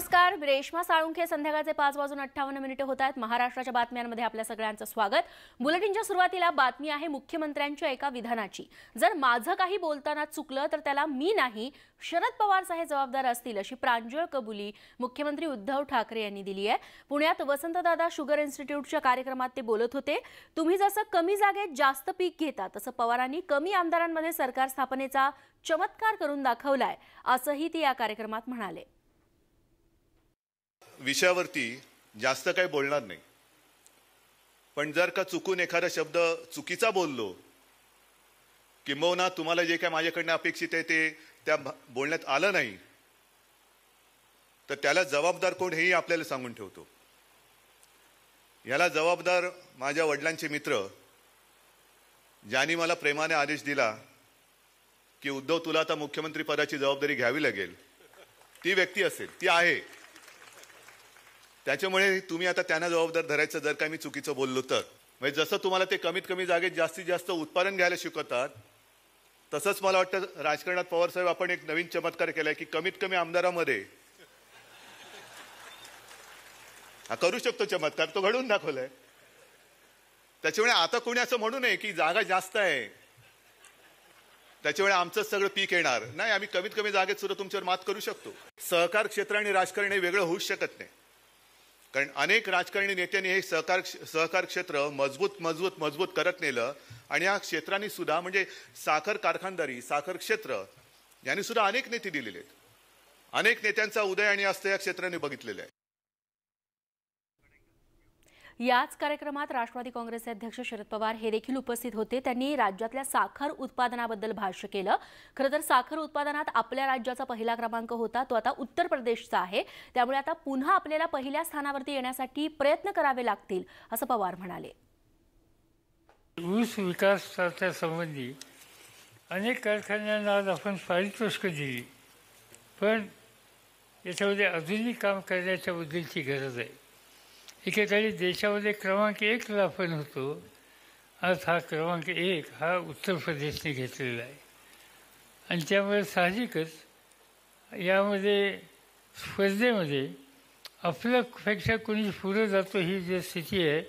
नमस्कार मी रेश्मा साळुंखे. संध्याकाळचे पाच वाजून अठ्ठावन्न मिनिटे होत आहेत. महाराष्ट्राच्या बातम्यांमध्ये आपल्या सगळ्यांचं स्वागत. बुलेटिनच्या सुरुवातीला बातमी आहे मुख्यमंत्र्यांच्या एका विधानाची. जर माझं काही बोलताना चुकलं तर त्याला मी नाही शरद पवार साहेब जबाबदार असतील अशी प्रांजळ कबुली मुख्यमंत्री उद्धव ठाकरे यांनी दिली आहे. पुण्यात वसंतदादा शुगर इन्स्टिट्यूटच्या कार्यक्रमात ते बोलत होते तुम्ही जसं कमी जागेत जास्त पीक घेता तसं पवारांनी कमी आमदारांमध्ये सरकार स्थापनेचा चमत्कार करून दाखवलाय असंही ते या कार्यक्रमात म्हणाले. विषयावरती जास्त काही बोलणार नाही. पण जर का चुकून एखादा शब्द चुकीचा बोललो किंबहुना तुम्हाला जे काय माझ्याकडनं अपेक्षित आहे ते त्या भा- बोलण्यात आलं नाही तर त्याला जबाबदार कोण हेही आपल्याला सांगून ठेवतो. याला जबाबदार माझ्या वडिलांचे मित्र ज्यांनी मला प्रेमाने आदेश दिला की उद्धव तुला आता मुख्यमंत्री पदाची जबाबदारी घ्यावी लागेल ती व्यक्ती असेल ती आहे. त्याच्यामुळे तुम्ही आता त्यांना जबाबदार धरायचं जर का मी चुकीचं बोललो तर. म्हणजे जसं तुम्हाला ते कमीत कमी जागेत जास्तीत जास्त उत्पादन घ्यायला शिकवतात तसंच मला वाटतं राजकारणात पवार साहेब आपण एक नवीन चमत्कार केलाय की कमीत कमी आमदारामध्ये हा करू शकतो चमत्कार तो घडवून दाखवलाय. त्याच्यामुळे आता कोणी असं म्हणू नये की जागा जास्त आहे. त्याच्यामुळे आमचं सगळं पीक येणार. नाही आम्ही कमीत कमी जागेत सुद्धा तुमच्यावर मात करू शकतो. सहकार क्षेत्र आणि राजकारण हे वेगळं होऊच शकत नाही. कारण अनेक राजकारणी नेत्यांनी हे सहकार सहकार क्षेत्र मजबूत मजबूत मजबूत करत नेलं. आणि या क्षेत्रांनी सुद्धा म्हणजे साखर कारखानदारी साखर क्षेत्र यांनी सुद्धा अनेक नेते दिलेले आहेत. अनेक नेत्यांचा उदय आणि अस्त या क्षेत्राने बघितलेलं आहे. याच कार्यक्रमात राष्ट्रवादी काँग्रेसचे अध्यक्ष शरद पवार हे देखील उपस्थित होते. त्यांनी राज्यातल्या साखर उत्पादनाबद्दल भाष्य केलं. खरं तर साखर उत्पादनात आपल्या राज्याचा पहिला क्रमांक होता तो आता उत्तर प्रदेशचा आहे. त्यामुळे आता पुन्हा आपल्याला पहिल्या स्थानावरती येण्यासाठी प्रयत्न करावे लागतील असं पवार म्हणाले. ऊस विकासाच्या संबंधी अनेक कारखान्यांना आज आपण पारितोषिक दिली. पण याच्यामध्ये अजूनही काम करण्याच्या बद्दलची गरज आहे. एकेकाळी देशामध्ये क्रमांक एकला आपण होतो. आज हा क्रमांक एक हा उत्तर प्रदेशने घेतलेला आहे. आणि त्यामुळे साहजिकच यामध्ये स्पर्धेमध्ये आपल्यापेक्षा कोणी पुढं जातो ही जी स्थिती आहे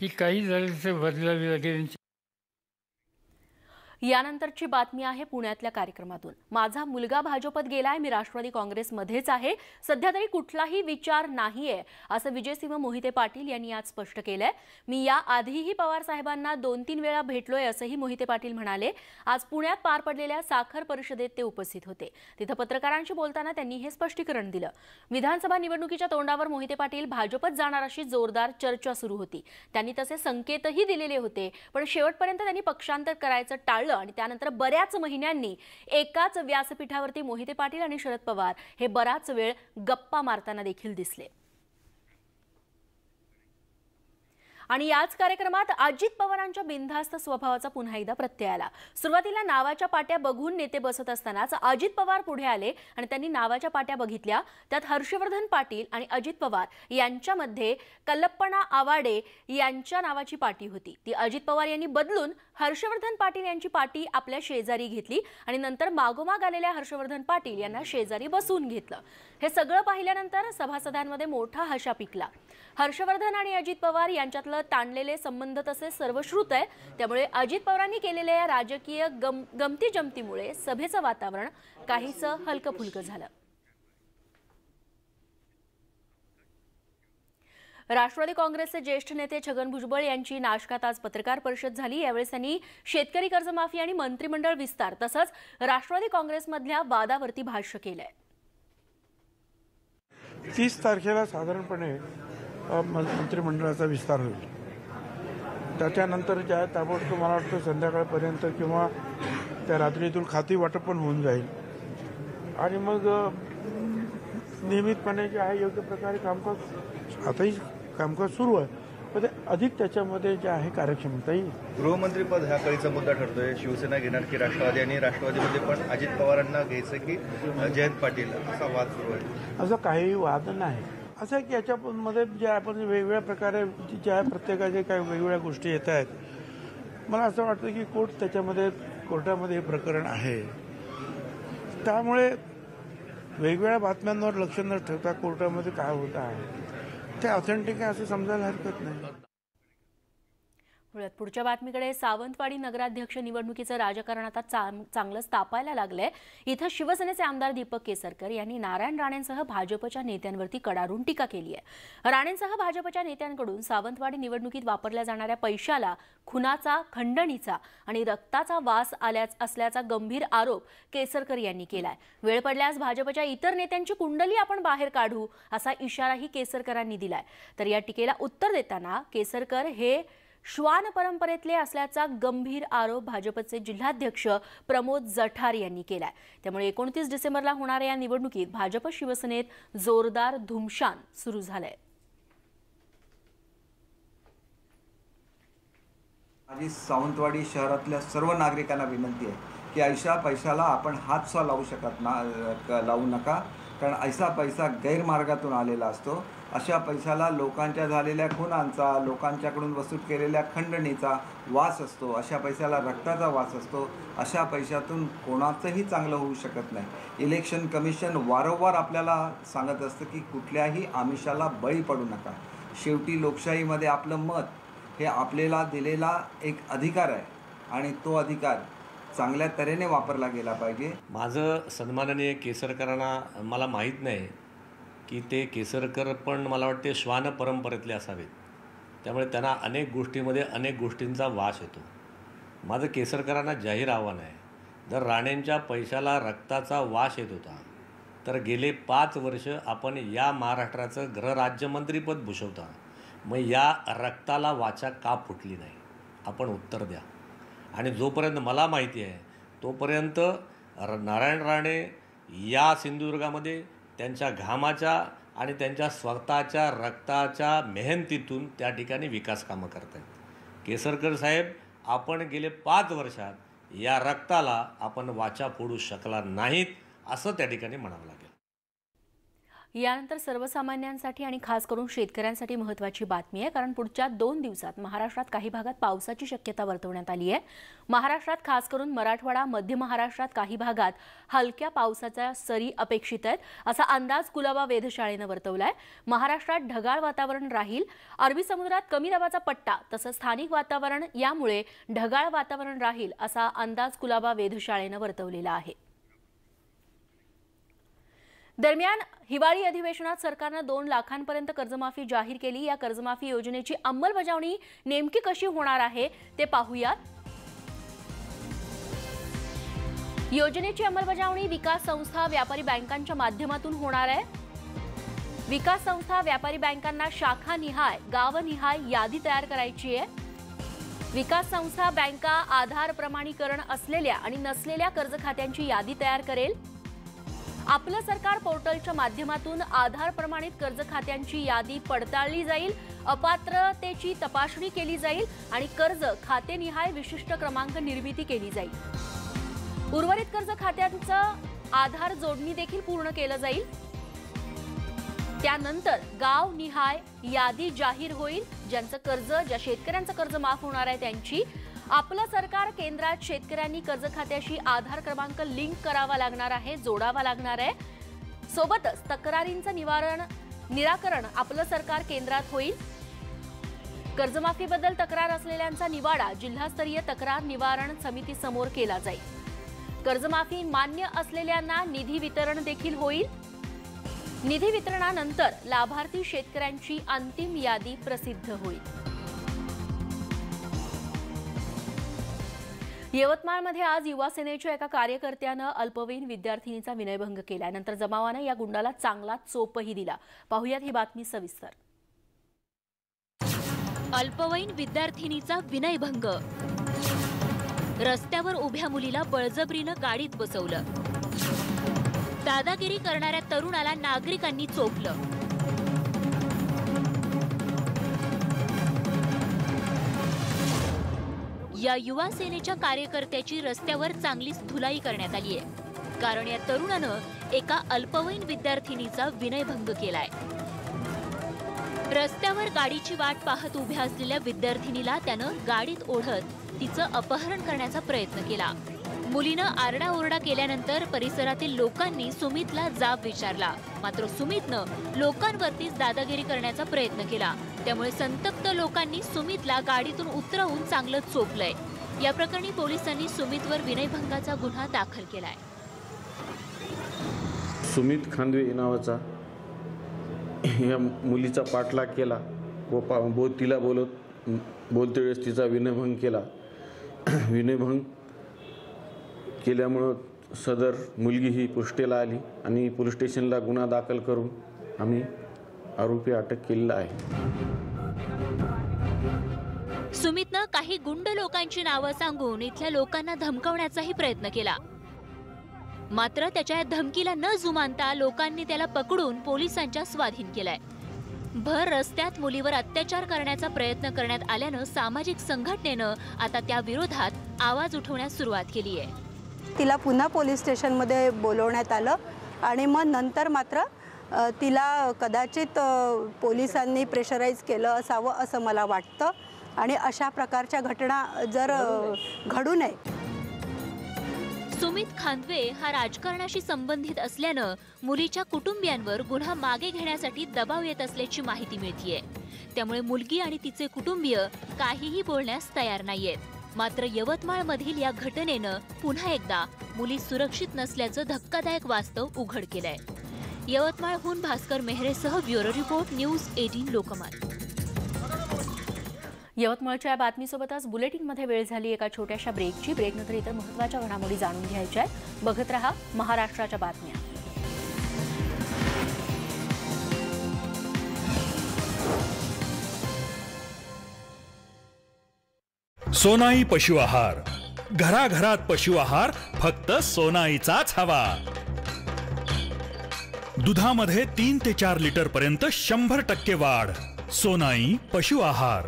ही काही झालं तर बदलावी लागेल यानंतरची बातमी आहे पुण्यातल्या कार्यक्रमातून. माझा मुलगा भाजपत गेलाय मी राष्ट्रवादी काँग्रेसमध्येच आहे. सध्या तरी कुठलाही विचार नाहीये असं विजयसिंह मोहिते पाटील यांनी आज स्पष्ट केलंय. मी या आधीही पवार साहेबांना दोन तीन वेळा भेटलोय असंही मोहिते पाटील म्हणाले. आज पुण्यात पार पडलेल्या साखर परिषदेत ते उपस्थित होते. तिथं पत्रकारांशी बोलताना त्यांनी हे स्पष्टीकरण दिलं. विधानसभा निवडणुकीच्या तोंडावर मोहिते पाटील भाजपत जाणार अशी जोरदार चर्चा सुरू होती. त्यांनी तसे संकेतही दिलेले होते पण शेवटपर्यंत त्यांनी पक्षांतर करायचं टाळलं. आणि त्यानंतर बऱ्याच महिन्यांनी एकाच व्यासपीठावरती मोहिते पाटील आणि शरद पवार हे बराच वेळ गप्पा मारताना देखील दिसले. आणि याच कार्यक्रमात अजित पवारांच्या बिनधास्त स्वभावाचा पुन्हा एकदा प्रत्यय आला. सुरुवातीला नावाच्या पाट्या बघून नेते बसत असतानाच अजित पवार पुढे आले आणि त्यांनी नावाच्या पाट्या बघितल्या. त्यात हर्षवर्धन पाटील आणि अजित पवार यांच्यामध्ये कल्पना आवाडे यांच्या नावाची पाटी होती. ती अजित पवार यांनी बदलून हर्षवर्धन पाटील यांची पाटी आपल्या शेजारी घेतली आणि नंतर मागोमाग आलेल्या हर्षवर्धन पाटील यांना शेजारी बसवून घेतलं. हे सगळं पाहिल्यानंतर सभासदांमध्ये मोठा हशा पिकला. हर्षवर्धन आणि अजित पवार यांच्यातलं ताणलेले संबंध तसे सर्वश्रुत आहे. त्यामुळे अजित पवारांनी केलेल्या या राजकीय गम गमती जमतीमुळे सभेचं वातावरण काहीसं हलकं फुलकं झालं. राष्ट्रवादी काँग्रेसचे ज्येष्ठ नेते छगन भुजबळ यांची नाशकात आज पत्रकार परिषद झाली. यावेळेस त्यांनी शेतकरी कर्जमाफी आणि मंत्रिमंडळ विस्तार तसंच राष्ट्रवादी काँग्रेसमधल्या वादावरती भाष्य केलंय. तीस तारखेला साधारणपणे मंत्रिमंडळाचा विस्तार होईल. त्याच्यानंतर ज्या ताबडतोब मला वाटतं संध्याकाळपर्यंत किंवा त्या रात्रीतून खाती वाटप पण होऊन जाईल. आणि मग नियमितपणे जे आहे योग्य प्रकारे कामकाज आताही कामकाज सुरू आहे. पण ते अधिक त्याच्यामध्ये जे आहे कार्यक्षमता येईल गृहमंत्रीपद ह्या कळीचा मुद्दा ठरतोय. शिवसेना घेणार की राष्ट्रवादी आणि राष्ट्रवादीमध्ये पण अजित पवारांना घ्यायचं की जयंत पाटील असा वाद सुरू आहे. असं काही वाद नाही. असं आहे की याच्यामध्ये जे आपण वेगवेगळ्या प्रकारे ज्या प्रत्येकाचे काही वेगवेगळ्या गोष्टी येत आहेत. मला असं वाटतं की कोर्ट त्याच्यामध्ये कोर्टामध्ये हे प्रकरण आहे. त्यामुळे वेगवेगळ्या बातम्यांवर लक्ष न ठेवता कोर्टामध्ये काय होत आहे? ते ऑथेंटिक आहे असं समजायला हरकत नाही. पुढच्या बातमीकडे सावंतवाडी नगराध्यक्ष निवडणुकीचं राजकारण आता चांग- चांगलंच तापायला लागलंय. इथं शिवसेनेचे आमदार दीपक केसरकर यांनी नारायण राणेंसह भाजपच्या नेत्यांवरती कडाडून टीका केली आहे. राणेंसह भाजपच्या नेत्यांकडून सावंतवाडी निवडणुकीत वापरल्या जाणाऱ्या पैशाला खुनाचा खंडणीचा आणि रक्ताचा वास आल्याच असल्याचा गंभीर आरोप केसरकर यांनी केलाय. वेळ पडल्यास भाजपच्या इतर नेत्यांची कुंडली आपण बाहेर काढू असा इशाराही केसरकरांनी दिलाय. तर या टीकेला उत्तर देताना केसरकर हे श्वान परंपरेतले असल्याचा गंभीर आरोप भाजपचे जिल्हाध्यक्ष प्रमोद जठार यांनी केलाय. त्यामुळे एकोणतीस डिसेंबरला होणाऱ्या या निवडणुकीत भाजप शिवसेनेत जोरदार धुमशान सुरू झालंय. माझी सावंतवाडी शहरातल्या सर्व नागरिकांना विनंती आहे की ऐशा पैशाला आपण हातसा लावू शकत ना लावू नका. कारण ऐसा पैसा गैरमार्गातून आलेला असतो. अशा पैशाला लोकांच्या झालेल्या खुनांचा लोकांच्याकडून वसूल केलेल्या खंडणीचा वास असतो. अशा पैशाला रक्ताचा वास असतो. अशा पैशातून कोणाचंही चांगलं होऊ शकत नाही. इलेक्शन कमिशन वारंवार आपल्याला सांगत असतं की कुठल्याही आमिषाला बळी पडू नका. शेवटी लोकशाहीमध्ये आपलं मत हे आपल्याला दिलेला एक अधिकार आहे आणि तो अधिकार चांगल्या तऱ्हेने वापरला गेला पाहिजे. माझं सन्माननीय केसरकरांना मला माहीत नाही. की ते केसरकर पण मला वाटते श्वान परंपरेतले असावेत. त्यामुळे त्यांना अनेक गोष्टीमध्ये अनेक गोष्टींचा वास येतो. माझं केसरकरांना जाहीर आव्हान आहे. जर राणेंच्या पैशाला रक्ताचा वास येत होता तर गेले पाच वर्ष आपण या महाराष्ट्राचं गृहराज्यमंत्रीपद भूषवता. मग या रक्ताला वाचा का फुटली नाही? आपण उत्तर द्या. आणि जोपर्यंत मला माहिती आहे तोपर्यंत र नारायण राणे या सिंधुदुर्गामध्ये त्यांच्या घामाच्या आणि त्यांच्या स्वतःच्या रक्ताच्या मेहनतीतून त्या ठिकाणी विकास कामं करत आहेत केसरकर साहेब आपण गेले पाच वर्षात या रक्ताला आपण वाचा फोडू शकला नाहीत असं त्या ठिकाणी म्हणावं लागेल. यानंतर सर्वसामान्यांसाठी आणि खास करून शेतकऱ्यांसाठी महत्त्वाची बातमी आहे कारण पुढच्या दोन दिवसात महाराष्ट्रात काही भागात पावसाची शक्यता वर्तवण्यात आली आहे. महाराष्ट्रात खास करून मराठवाडा मध्य महाराष्ट्रात काही भागात हलक्या पावसाच्या सरी अपेक्षित आहेत असा अंदाज कुलाबा वेधशाळेनं वर्तवलाय महाराष्ट्रात ढगाळ वातावरण राहील अरबी समुद्रात कमी दाबाचा पट्टा तसंच स्थानिक वातावरण यामुळे ढगाळ वातावरण राहील असा अंदाज कुलाबा वेधशाळेनं वर्तवलेला आहे. दरम्यान हिवाळी अधिवेशनात सरकारनं दोन लाखांपर्यंत कर्जमाफी जाहीर केली. या कर्जमाफी योजनेची अंमलबजावणी नेमकी कशी होणार आहे ते पाहूयात. योजनेची अंमलबजावणी विकास संस्था व्यापारी बँकांच्या माध्यमातून होणार आहे. विकास संस्था व्यापारी बँकांना शाखा निहाय गावनिहाय यादी तयार करायची आहे. विकास संस्था बँका आधार प्रमाणीकरण असलेल्या आणि नसलेल्या कर्ज खात्यांची यादी तयार करेल. आपलं सरकार पोर्टलच्या माध्यमातून आधार प्रमाणित कर्ज खात्यांची यादी पडताळली जाईल अपात्रतेची तपासणी केली जाईल आणि कर्ज खातेनिहाय विशिष्ट क्रमांक निर्मिती केली जाईल. उर्वरित कर्ज खात्यांचं आधार जोडणी देखील पूर्ण केलं जाईल. त्यानंतर गाव निहाय यादी जाहीर होईल ज्यांचं कर्ज ज्या शेतकऱ्यांचं कर्ज माफ होणार आहे त्यांची आपलं सरकार केंद्रात शेतकऱ्यांनी कर्ज खात्याशी आधार क्रमांक लिंक करावा लागणार आहे जोडावा लागणार आहे. सोबतच तक्रारींचं निवारण निराकरण आपलं सरकार केंद्रात होईल. कर्जमाफीबद्दल तक्रार असलेल्यांचा निवाडा जिल्हास्तरीय तक्रार निवारण समितीसमोर केला जाईल. कर्जमाफी मान्य असलेल्यांना निधी वितरण देखील होईल. निधी वितरणानंतर लाभार्थी शेतकऱ्यांची अंतिम यादी प्रसिद्ध होईल. यवतमाळमध्ये आज युवासेनेच्या एका कार्यकर्त्यानं अल्पवयीन विद्यार्थिनीचा विनयभंग केला. नंतर जमावानं या गुंडाला चांगला चोपही दिला. पाहुयात ही बातमी सविस्तर. अल्पवयीन विद्यार्थिनीचा विनयभंग. रस्त्यावर उभ्या मुलीला बळजबरीनं गाडीत बसवलं. दादागिरी करणाऱ्या तरुणाला नागरिकांनी चोपलं. या युवा सेनेच्या कार्यकर्त्याची रस्त्यावर चांगलीच धुलाई करण्यात आली आहे. कारण या तरुणानं एका अल्पवयीन विद्यार्थिनीचा विनयभंग केलाय. रस्त्यावर गाडीची वाट पाहत उभ्या असलेल्या विद्यार्थिनीला त्यानं गाडीत ओढत तिचं अपहरण करण्याचा प्रयत्न केला. मुलीनं आरडाओरडा केल्यानंतर परिसरातील लोकांनी सुमितला जाब विचारला. मात्र सुमितनं लोकांवरतीच दादागिरी करण्याचा प्रयत्न केला. त्यामुळे संतप्त लोकांनी सुमितला गाडीतून उतरवून चांगलं चोपलंय. या प्रकरणी पोलिसांनी सुमितवर विनयभंगाचा गुन्हा दाखल केलाय. सुमित खांदवे नावाचा या मुलीचा पाठलाग केला. व पा बो तिला बोलत बोलते वेळेस तिचा विनयभंग केला. विनयभंग केल्यामुळं सदर मुलगी ही पुष्टेला आली आणि पोलीस स्टेशनला गुन्हा दाखल करून आम्ही आरोपी अटक केलेला आहे. सुमितनं काही गुंड लोकांची नावं सांगून इथल्या लोकांना धमकवण्याचाही प्रयत्न केला. मात्र त्याच्या या धमकीला न जुमानता लोकांनी त्याला पकडून पोलिसांच्या स्वाधीन केलाय. भर रस्त्यात मुलीवर अत्याचार करण्याचा प्रयत्न करण्यात आल्यानं सामाजिक संघटनेनं आता त्या विरोधात आवाज उठवण्यास सुरुवात केली आहे तिला पुन्हा पोलीस स्टेशनमध्ये बोलवण्यात आलं आणि मग नंतर मात्र तिला कदाचित पोलिसांनी प्रेशराईज केलं असावं असं मला वाटतं. आणि अशा प्रकारच्या घटना जर घडू नये. सुमित खांदवे हा राजकारणाशी संबंधित असल्यानं मुलीच्या कुटुंबियांवर गुन्हा मागे घेण्यासाठी दबाव येत असल्याची माहिती मिळतीये. त्यामुळे मुलगी आणि तिचे कुटुंबीय काहीही बोलण्यास तयार नाहीयेत. मात्र यवतमाळ मधील या घटनेनं पुन्हा एकदा मुली सुरक्षित नसल्याचं धक्कादायक वास्तव उघड केलंय. यवतमाळहून Bhaskar मेहरेसह bureau report news eighteen Lokmat. यवतमाळच्या या बातमीसोबतच बुलेटिनमध्ये वेळ झाली. एका छोट्याशा ब्रेकची ब्रेकनंतर इतर महत्त्वाच्या घडामोडी जाणून घ्यायच्या आहेत. बघत रहा महाराष्ट्राच्या बातम्या. सोनाई पशु आहार. घराघरात पशु आहार फक्त सोनाईचाच हवा. दुधामध्ये तीन ते चार लिटर पर्यंत शंभर टक्के वाढ. सोनाई पशु आहार.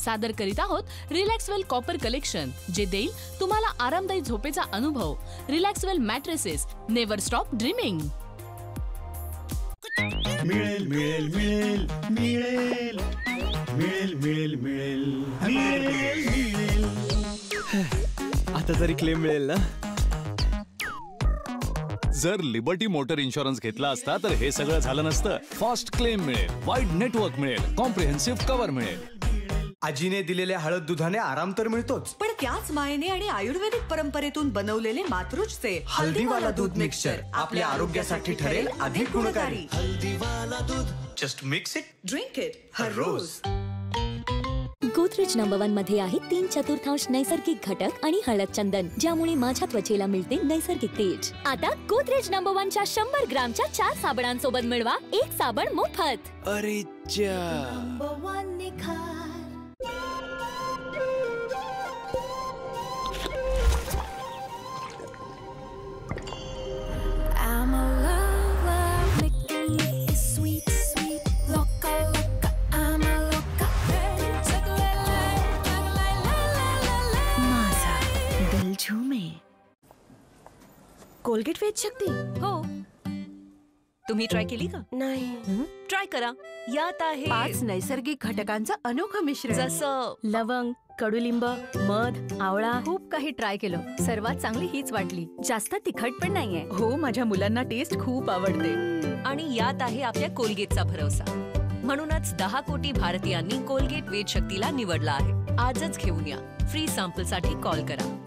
सादर करीत आहोत रिलॅक्सवेल कॉपर कलेक्शन जे देईल तुम्हाला आरामदायी झोपेचा अनुभव. Relaxwell mattresses never stop dreaming. मिळेल मिळेल मिळेल मिळेल. मिळेल मिळेल मिळेल मिळेल मिळेल. आता तरी क्लेम मिळेल ना? जर लिबर्टी मोटर इन्शुरन्स घेतला असता तर हे सगळं झालं नसतं. फास्ट क्लेम मिळेल वाईड नेटवर्क मिळेल कॉम्प्रिहेन्सिव्ह कव्हर मिळेल. आजीने दिलेल्या हळद दुधाने आराम तर मिळतोच. पण त्याच मायेने आणि आयुर्वेदिक परंपरेतून बनवलेले मातृजचे हल्दीवाला दूध मिक्सचर आपल्या आरोग्यासाठी ठरेल अधिक गुणकारी. हल्दीवाला दूध just mix it drink it हर रोज. गोदरेज नंबर वनमध्ये आहे तीन चतुर्थांश नैसर्गिक घटक आणि हळद चंदन ज्यामुळे माझ्या त्वचेला मिळते नैसर्गिक तेज. आता गोदरेज नंबर वनच्या शंभर ग्रामच्या चार साबणांसोबत मिळवा. एक साबण मोफत. अरे कोलगेट वेज शक्ती? हो. तुम्ही ट्राय केली का? नाही. ट्राय करा. यात आहे पाच नैसर्गिक घटकांचं अनोखं मिश्रण. जसं लवंग कडुलिंब मध आवळा. खूप काही ट्राय केलं. सर्वात चांगली हीच वाटली. जास्त तिखट पण नाहीये. हो माझ्या मुलांना टेस्ट खूप आवडते. आणि यात आहे आपल्या कोलगेटचा भरोसा. म्हणूनच दहा कोटी भारतीयांनी कोलगेट वेज शक्तीला निवडला आहे. आजच घेऊन या. फ्री सॅम्पलसाठी कॉल करा.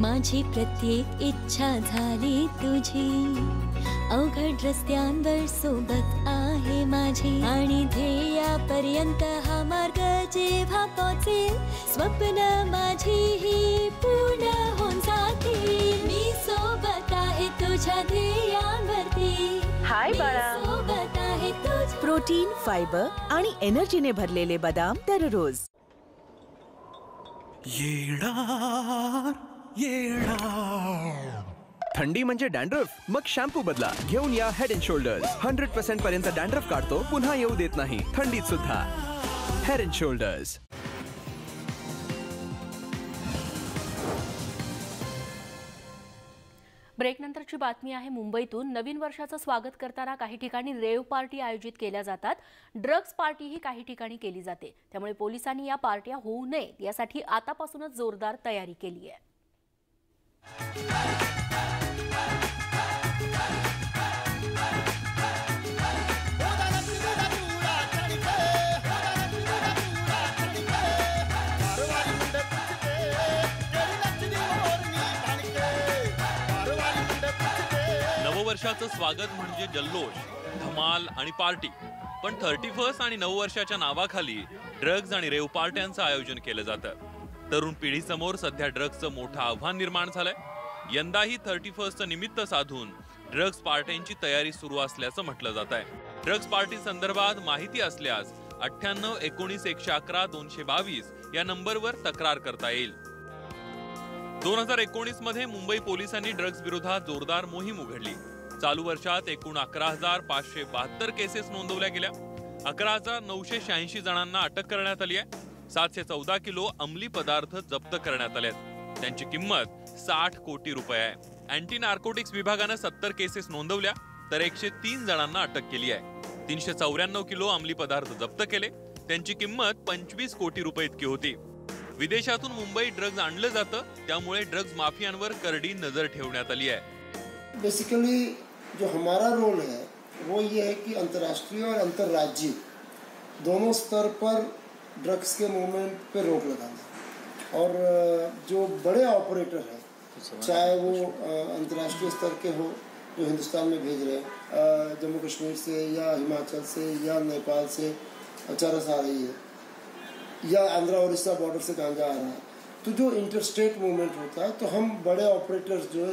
माझी प्रत्येक इच्छा झाली तुझी. अवघड रस्त्यांवर सोबत आहे माझी. आणि ध्येयापर्यंत हा मार्ग जेव्हा पोचेल स्वप्न माझी ही पूर्ण होऊन जातील. मी सोबत आहे तुझ्या ध्येयांवरती. हाय बाळा. सोबत आहे तुझ प्रोटीन फायबर आणि एनर्जीने भरलेले बदाम दररोज. येणार येणार. थंडी म्हणजे डॅन्ड्रफ? मग शॅम्पू बदला. घेऊन या Head and Shoulders hundred percent पर्यंत डॅन्ड्रफ काढतो पुन्हा येऊ देत नाही. थंडीत सुद्धा. हेड अँड शोल्डर्स ब्रेकनंतरची बातमी आहे मुंबईतून. नवीन वर्षाचं स्वागत करताना काही ठिकाणी रेव पार्टी आयोजित केल्या जातात. ड्रग्ज पार्टीही काही ठिकाणी केली जाते. त्यामुळे पोलिसांनी या पार्ट्या होऊ नयेत. यासाठी आतापासूनच जोरदार तयारी केली आहे. नववर्षाचं स्वागत म्हणजे जल्लोष धमाल आणि पार्टी. पण थर्टी फर्स्ट आणि नववर्षाच्या नावाखाली ड्रग्ज आणि रेव पार्ट्यांचं आयोजन केलं जातं. तरुण पिढीसमोर सध्या ड्रग्जचं मोठं आव्हान निर्माण झालंय. यंदाही थर्टी फर्स्टचं निमित्त साधून ड्रग्ज पार्ट्यांची तयारी सुरू असल्याचं म्हटलं जात आहे. ड्रग्ज पार्टी संदर्भात माहिती असल्यास अठ्ठ्याण्णव एकोणीस एकशे अकरा दोनशे बावीस या नंबरवर तक्रार करता येईल. दोन हजार एकोणीसमध्ये मुंबई पोलिसांनी ड्रग्ज विरोधात जोरदार मोहीम उघडली. चालू वर्षात एकूण अकरा हजार पाचशे बहात्तर केसेस नोंदवल्या गेल्या. अकरा हजार नऊशे शहाऐंशी जणांना अटक करण्यात आली आहे. सातशे चौदा किलो अंमली पदार्थ जप्त करण्यात आले त्यांची किंमत साठ कोटी रुपये आहे. अँटी नार्कोटिक्स विभागानं सत्तर केसेस नोंदवल्या तर एकशे तीन जणांना अटक केली आहे. तीनशे चौऱ्याण्णव किलो अंमली पदार्थ जप्त केले. त्यांची किंमत पंचवीस कोटी रुपये इतकी होती. विदेशातून मुंबई ड्रग्ज आणलं जातं त्यामुळे ड्रग्ज माफियांवर करडी नजर ठेवण्यात आली आहे. बेसिकली जो हमारा रोल है वो ये है कि अंतर्राष्ट्रीय और अंतर्राज्यीय दोनों स्तर पर ड्रग्स के मूवमेंट पे रोक लगाना और जो बड़े ऑपरेटर हैं चाहे वो अंतर्राष्ट्रीय स्तर के हो जो हिंदुस्तान में भेज रहे हैं जम्मू कश्मीर से या हिमाचल से या नेपाल से चरस आ रही है या आंध्रा उड़ीसा बॉर्डर से गांजा आ रहा है तो जो इंटरस्टेट मूवमेंट होता है तो हम बड़े ऑपरेटर्स जो है